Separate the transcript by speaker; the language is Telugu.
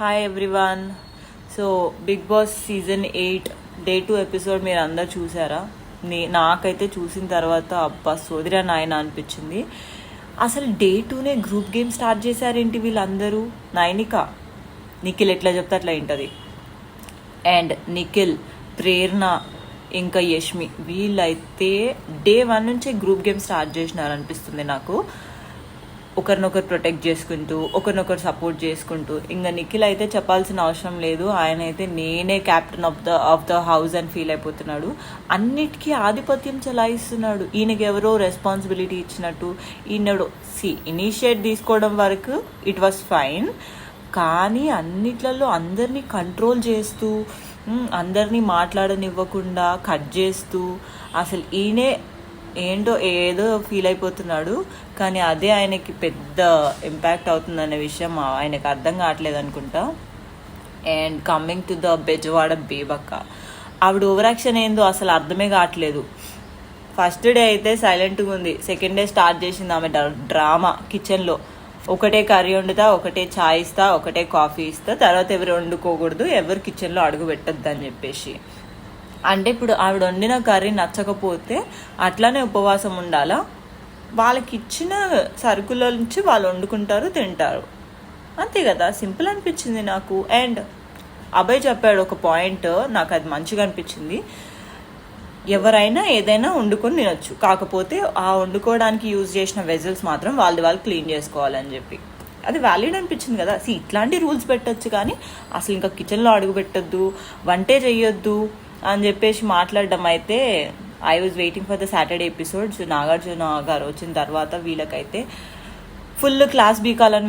Speaker 1: Hi everyone so Big Boss season eight day two episode మీరు అందరు చూసారా? నే నాకైతే చూసిన తర్వాత అబ్బా సోదిరా నాయన అనిపించింది. అసలు డే టూనే గ్రూప్ గేమ్ స్టార్ట్ చేశారేంటి వీళ్ళందరూ? నైనిక నిఖిల్ ఎట్లా చెప్తే అట్లా ఏంటది అండ్ నిఖిల్ ప్రేరణ ఇంకా యష్మి వీళ్ళైతే డే వన్ నుంచే గ్రూప్ గేమ్ స్టార్ట్ చేసినారు అనిపిస్తుంది నాకు. ఒకరినొకరు ప్రొటెక్ట్ చేసుకుంటూ ఒకరినొకరు సపోర్ట్ చేసుకుంటూ. ఇంకా నిఖిల్ అయితే చెప్పాల్సిన అవసరం లేదు. ఆయన అయితే నేనే captain of the of the house అని ఫీల్ అయిపోతున్నాడు. అన్నిటికీ ఆధిపత్యం చెలాయిస్తున్నాడు. ఈయనకి ఎవరో రెస్పాన్సిబిలిటీ ఇచ్చినట్టు ఈయనడు. సి ఇనిషియేట్ తీసుకోవడం వరకు ఇట్ వాస్ ఫైన్ కానీ అన్నిట్లలో అందరినీ కంట్రోల్ చేస్తూ అందరినీ మాట్లాడనివ్వకుండా కట్ చేస్తూ అసలు ఈయనే ఏంటో ఏదో ఫీల్ అయిపోతున్నాడు. కానీ అదే ఆయనకి పెద్ద ఇంపాక్ట్ అవుతుందనే విషయం ఆయనకు అర్థం కావట్లేదు అనుకుంటా. And coming to the Bezawada Bebakka ఆవిడ ఓవరాక్షన్ ఏందో అసలు అర్థమే కావట్లేదు. ఫస్ట్ డే అయితే సైలెంట్గా ఉంది. సెకండ్ డే స్టార్ట్ చేసింది ఆమె డ్రామా కిచెన్లో ఒకటే కర్రీ వండుతా ఒకటే చాయ్ ఇస్తా ఒకటే కాఫీ ఇస్తా తర్వాత ఎవరు వండుకోకూడదు ఎవరు కిచెన్లో అడుగు పెట్టద్దు అని చెప్పేసి. అంటే ఇప్పుడు ఆవిడ వండిన కర్రీ నచ్చకపోతే అట్లానే ఉపవాసం ఉండాలా? వాళ్ళకి ఇచ్చిన సరుకుల నుంచి వాళ్ళు వండుకుంటారు తింటారు. అంతే కదా? సింపుల్ అనిపించింది నాకు. అండ్ అభయ్ చెప్పాడు ఒక పాయింట్ నాకు అది మంచిగా అనిపించింది. ఎవరైనా ఏదైనా వండుకొని తినొచ్చు. కాకపోతే ఆ వండుకోవడానికి యూజ్ చేసిన వెజల్స్ మాత్రం వాళ్ళది వాళ్ళు క్లీన్ చేసుకోవాలని చెప్పి. అది వ్యాలిడ్ అనిపించింది కదా? సి ఇట్లాంటి రూల్స్ పెట్టొచ్చు కానీ అసలు ఇంకా కిచెన్లో అడుగు పెట్టొద్దు వంటే చేయొద్దు అని చెప్పేసి మాట్లాడడం అయితే I was waiting for the Saturday episodes Nagarjuna garu వచ్చిన తర్వాత వీళ్ళకైతే ఫుల్ క్లాస్ బీకాలని